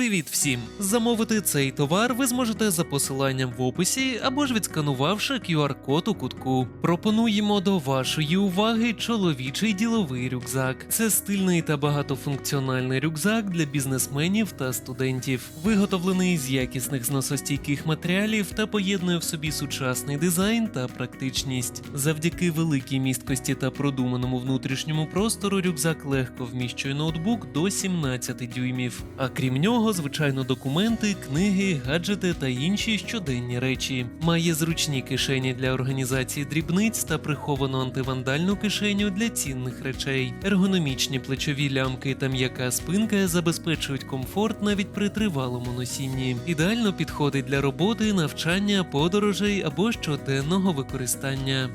Привіт всім! Замовити цей товар ви зможете за посиланням в описі або ж відсканувавши QR-код у кутку. Пропонуємо до вашої уваги чоловічий діловий рюкзак. Це стильний та багатофункціональний рюкзак для бізнесменів та студентів, виготовлений з якісних зносостійких матеріалів та поєднує в собі сучасний дизайн та практичність. Завдяки великій місткості та продуманому внутрішньому простору рюкзак легко вміщує ноутбук до 17 дюймів. А крім нього, звичайно, документи, книги, гаджети та інші щоденні речі. Має зручні кишені для організації дрібниць та приховану антивандальну кишеню для цінних речей. Ергономічні плечові лямки та м'яка спинка забезпечують комфорт навіть при тривалому носінні. Ідеально підходить для роботи, навчання, подорожей або щоденного використання.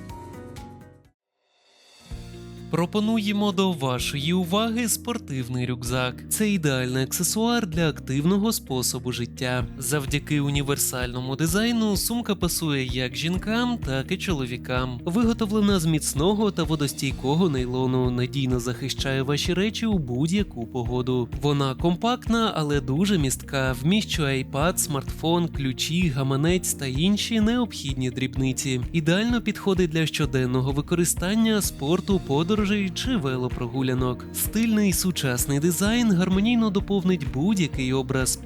Пропонуємо до вашої уваги спортивний рюкзак. Це ідеальний аксесуар для активного способу життя. Завдяки універсальному дизайну сумка пасує як жінкам, так і чоловікам. Виготовлена з міцного та водостійкого нейлону, надійно захищає ваші речі у будь-яку погоду. Вона компактна, але дуже містка. Вміщує iPad, смартфон, ключі, гаманець та інші необхідні дрібниці. Ідеально підходить для щоденного використання, спорту, подорожей чи велопрогулянок. Стильний сучасний дизайн гармонійно доповнить будь-який образ.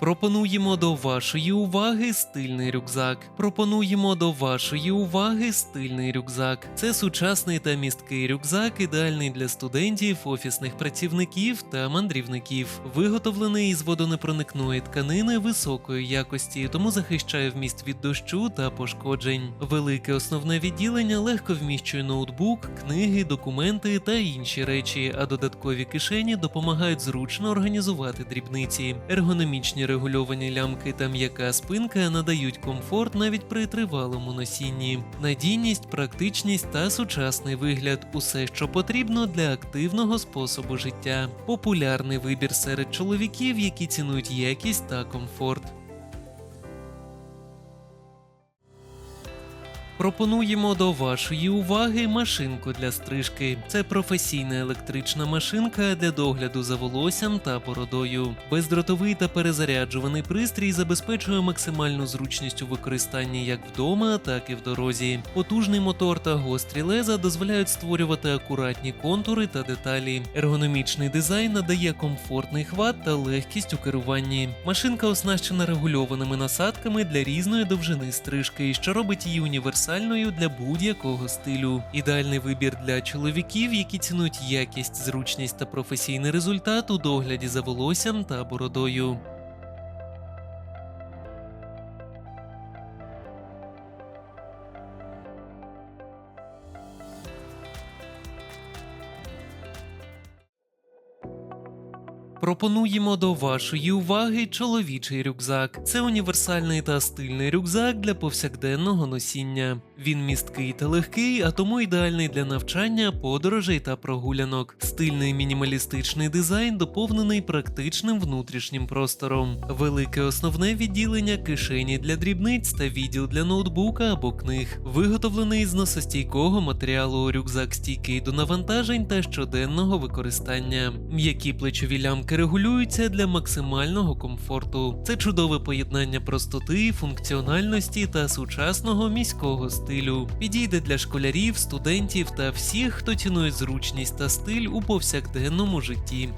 Пропонуємо до вашої уваги стильний рюкзак. Пропонуємо до вашої уваги стильний рюкзак. Це сучасний та місткий рюкзак, ідеальний для студентів, офісних працівників та мандрівників. Виготовлений із водонепроникної тканини високої якості, тому захищає вміст від дощу та пошкоджень. Велике основне відділення легко вміщує ноутбук, книги, документи та інші речі, а додаткові кишені допомагають зручно організувати дрібниці. Ергономічні регульовані лямки та м'яка спинка надають комфорт навіть при тривалому носінні. Надійність, практичність та сучасний вигляд усе, що потрібно для активного способу життя. Популярний вибір серед чоловіків, які цінують якість та комфорт. Пропонуємо до вашої уваги машинку для стрижки. Це професійна електрична машинка для догляду за волоссям та бородою. Бездротовий та перезаряджуваний пристрій забезпечує максимальну зручність у використанні як вдома, так і в дорозі. Потужний мотор та гострі леза дозволяють створювати акуратні контури та деталі. Ергономічний дизайн надає комфортний хват та легкість у керуванні. Машинка оснащена регульованими насадками для різної довжини стрижки, що робить її універсальною для будь-якого стилю. Ідеальний вибір для чоловіків, які цінують якість, зручність та професійний результат у догляді за волоссям та бородою. Пропонуємо до вашої уваги чоловічий рюкзак. Це універсальний та стильний рюкзак для повсякденного носіння. Він місткий та легкий, а тому ідеальний для навчання, подорожей та прогулянок. Стильний мінімалістичний дизайн доповнений практичним внутрішнім простором. Велике основне відділення кишені для дрібниць та відділ для ноутбука або книг. Виготовлений з носостійкого матеріалу рюкзак стійкий до навантажень та щоденного використання. М'які плечові лямки регулюються для максимального комфорту. Це чудове поєднання простоти, функціональності та сучасного міського стилю. Підійде для школярів, студентів та всіх, хто цінує зручність та стиль у повсякденному житті.